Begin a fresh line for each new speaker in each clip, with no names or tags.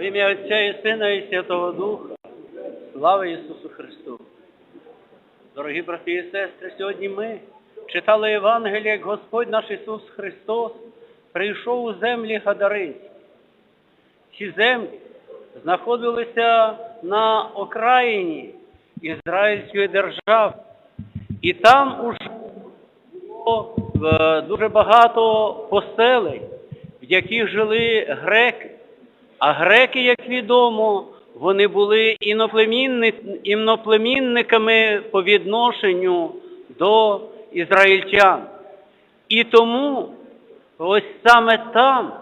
В ім'я Отця і Сина і Святого Духа. Слава Ісусу Христу! Дорогі брати і сестри, сьогодні ми читали Євангеліє, як Господь наш Ісус Христос прийшов у землі Гадаринські. Ці землі знаходилися на окраїні Ізраїльської держави. І там уже було е, дуже багато поселень, в яких жили греки. А греки, як відомо, вони були іноплемінни- іноплемінниками по відношенню до ізраїльтян. І тому ось саме там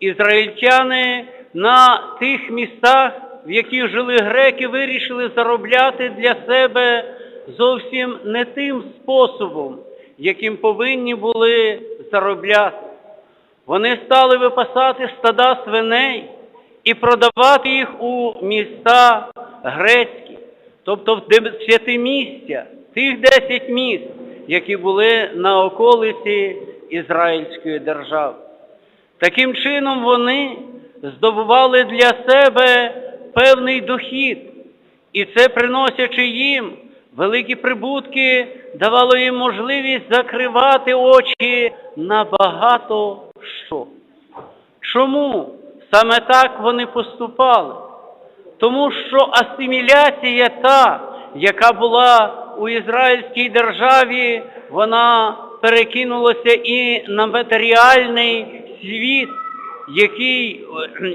ізраїльтяни на тих містах, в яких жили греки, вирішили заробляти для себе зовсім не тим способом, яким повинні були заробляти. Вони стали випасати стада свиней і продавати їх у міста грецькі, тобто в святимістя, тих десять міст, які були на околиці Ізраїльської держави. Таким чином вони здобували для себе певний дохід, і це, приносячи їм великі прибутки, давало їм можливість закривати очі на багато що. Чому саме так вони поступали? Тому що асиміляція та, яка була у ізраїльській державі, вона перекинулася і на матеріальний світ, який,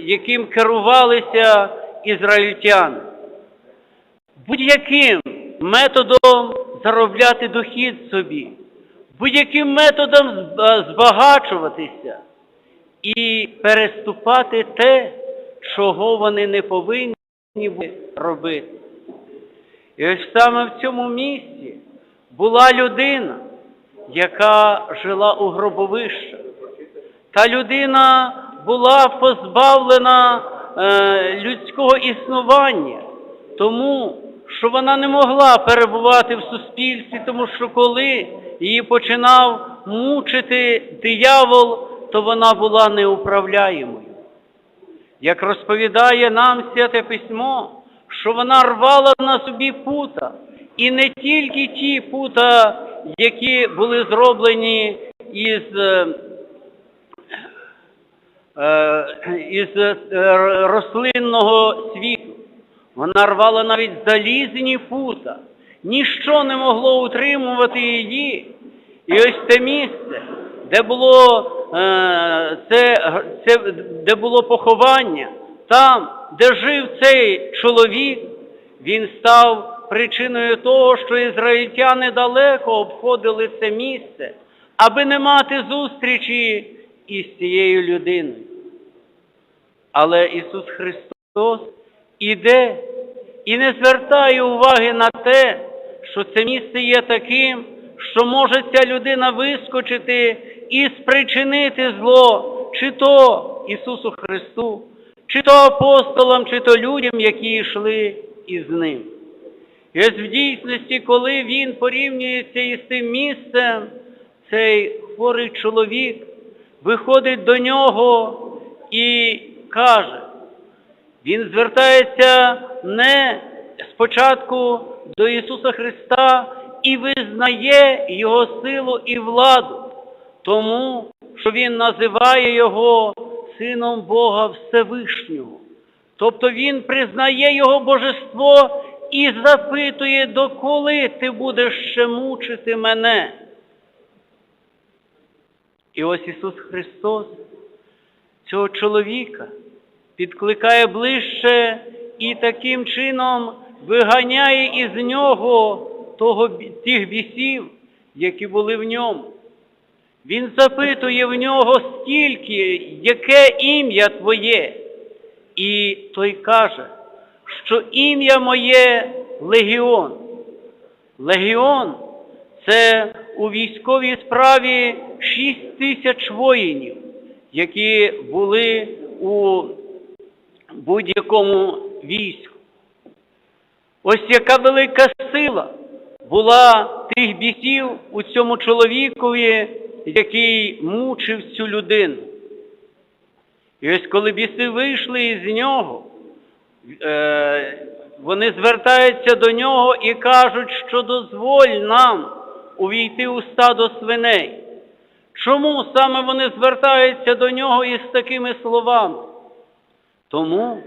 яким керувалися ізраїльтяни. Будь-яким методом заробляти дохід собі, будь-яким методом збагачуватися і переступати те, чого вони не повинні робити. І ось саме в цьому місці була людина, яка жила у гробовищах. Та людина була позбавлена е, людського існування, тому що вона не могла перебувати в суспільстві, тому що коли її починав мучити диявол, то вона була неуправляємою. Як розповідає нам Святе Письмо, що вона рвала на собі пута, і не тільки ті пута, які були зроблені із е, е, із е, рослинного світу. Вона рвала навіть залізні пута. Ніщо не могло утримувати її. І ось те місце, де було, е, це, це, де було поховання, там, де жив цей чоловік, він став причиною того, що ізраїльтяни далеко обходили це місце, аби не мати зустрічі із цією людиною. Але Ісус Христос іде і не звертає уваги на те, що це місце є таким, що може ця людина вискочити і спричинити зло, чи то Ісусу Христу, чи то апостолам, чи то людям, які йшли із ним. І ось в дійсності, коли він порівнюється із тим місцем, цей хворий чоловік виходить до нього і каже, він звертається не спочатку до Ісуса Христа і визнає Його силу і владу, тому що Він називає Його Сином Бога Всевишнього. Тобто Він признає Його божество і запитує, доколи ти будеш ще мучити мене. І ось Ісус Христос цього чоловіка підкликає ближче і таким чином виганяє із нього того, тих бісів, які були в ньому. Він запитує в нього скільки, яке ім'я твоє. І той каже, що ім'я моє Легіон. Легіон це у військовій справі шість тисяч воїнів, які були у будь-якому війську. Ось яка велика сила була тих бісів у цьому чоловікові, який мучив цю людину. І ось коли біси вийшли із нього, е, вони звертаються до нього і кажуть, що дозволь нам увійти у стадо свиней. Чому саме вони звертаються до нього із такими словами? Тому,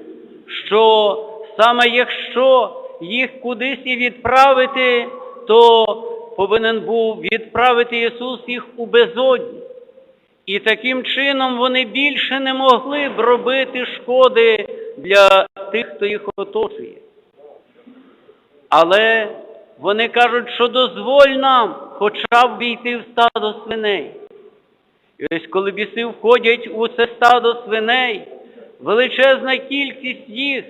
що саме якщо їх кудись і відправити, то повинен був відправити Ісус їх у безодні. І таким чином вони більше не могли б робити шкоди для тих, хто їх оточує. Але вони кажуть, що дозволь нам хоча б війти в стадо свиней. І ось коли біси входять у це стадо свиней, величезна кількість їх,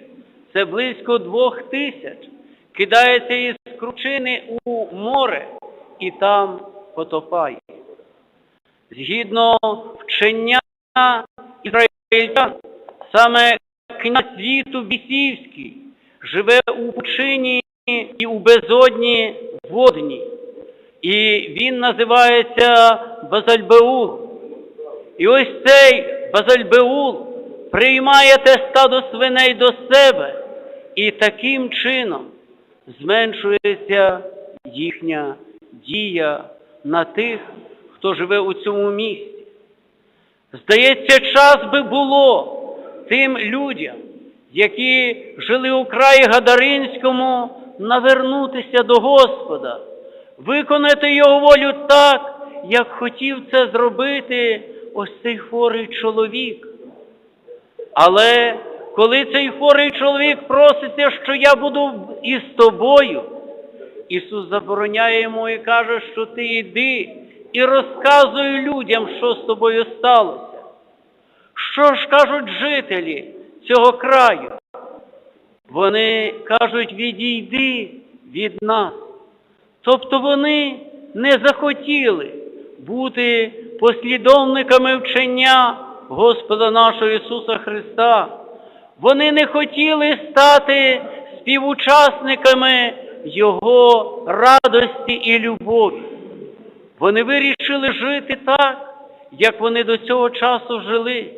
це близько двох тисяч, кидається із кручини у море і там потопає. Згідно вчення ізраїльтян, саме князь світу бісівський живе у пучині і у безодні водній. І він називається Базальбеул. І ось цей Базальбеул приймає те стадо свиней до себе, і таким чином зменшується їхня дія на тих, хто живе у цьому місті. Здається, час би було тим людям, які жили у краї Гадаринському, навернутися до Господа, виконати Його волю так, як хотів це зробити ось цей хворий чоловік. Але коли цей хворий чоловік проситься, що я буду із тобою, Ісус забороняє йому і каже, що ти йди і розказуй людям, що з тобою сталося. Що ж кажуть жителі цього краю? Вони кажуть, відійди від нас. Тобто вони не захотіли бути послідовниками вчення Господа нашого Ісуса Христа. Вони не хотіли стати співучасниками Його радості і любові. Вони вирішили жити так, як вони до цього часу жили.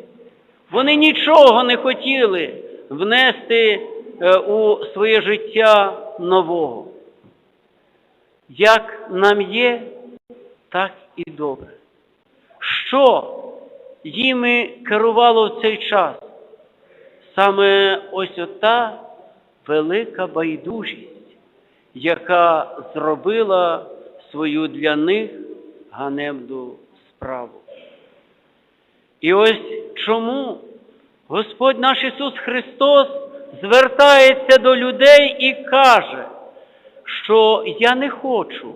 Вони нічого не хотіли внести е, у своє життя нового. Як нам є, так і добре. Що їми керувало в цей час? Саме ось ота велика байдужість, яка зробила свою для них ганебну справу. І ось чому Господь наш Ісус Христос звертається до людей і каже, що я не хочу,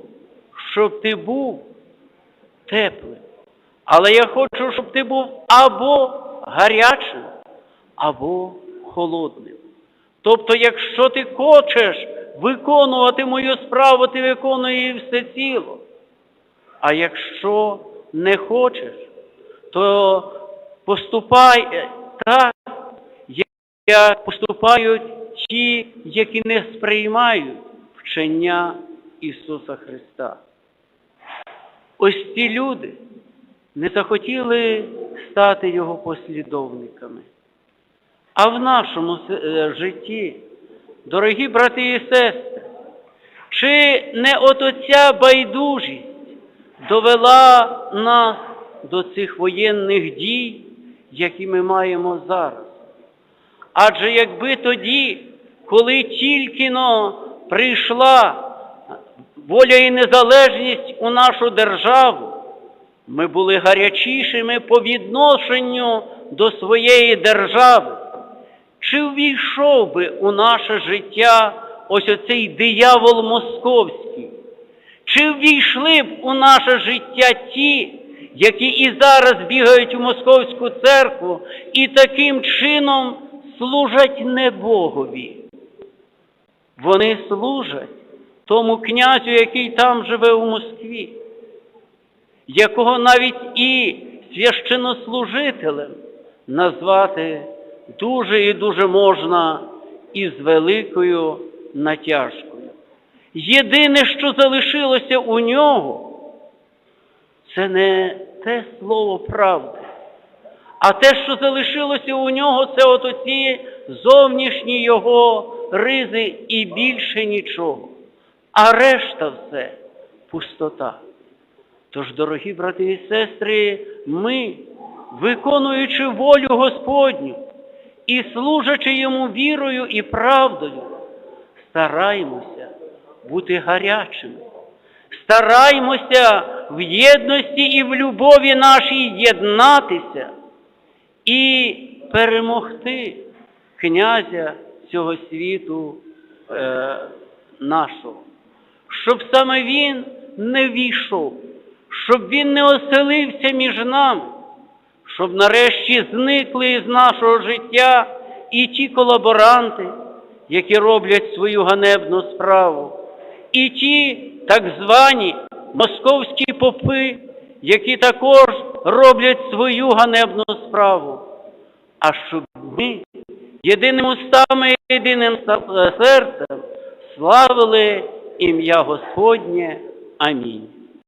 щоб ти був теплим, але я хочу, щоб ти був або гарячим, або холодним. Тобто, якщо ти хочеш виконувати мою справу, ти виконуй її все ціло. А якщо не хочеш, то поступай так, як поступають ті, які не сприймають вчення Ісуса Христа. Ось ці люди не захотіли стати Його послідовниками. А в нашому е, житті, дорогі брати і сестри, чи не от оця байдужість довела нас до цих воєнних дій, які ми маємо зараз? Адже якби тоді, коли тільки прийшла воля і незалежність у нашу державу, ми були гарячішими по відношенню до своєї держави, чи увійшов би у наше життя ось оцей диявол московський? Чи ввійшли б у наше життя ті, які і зараз бігають у московську церкву і таким чином служать не Богові? Вони служать тому князю, який там живе у Москві, якого навіть і священнослужителем назвати дуже і дуже можна із великою натяжкою. Єдине, що залишилося у нього, це не те слово правди, А те, що залишилося у нього, це от оці зовнішні його ризи і більше нічого. А решта все пустота. Тож, дорогі брати і сестри, ми, виконуючи волю Господню і служачи йому вірою і правдою, стараємося бути гарячими, стараємося в єдності і в любові нашій єднатися і перемогти князя цього світу е, нашого, щоб саме він не війшов, щоб він не оселився між нами, щоб нарешті зникли із нашого життя і ті колаборанти, які роблять свою ганебну справу, і ті так звані московські попи, які також роблять свою ганебну справу. А щоб ми єдиним устами і єдиним серцем славили ім'я Господнє. Амінь.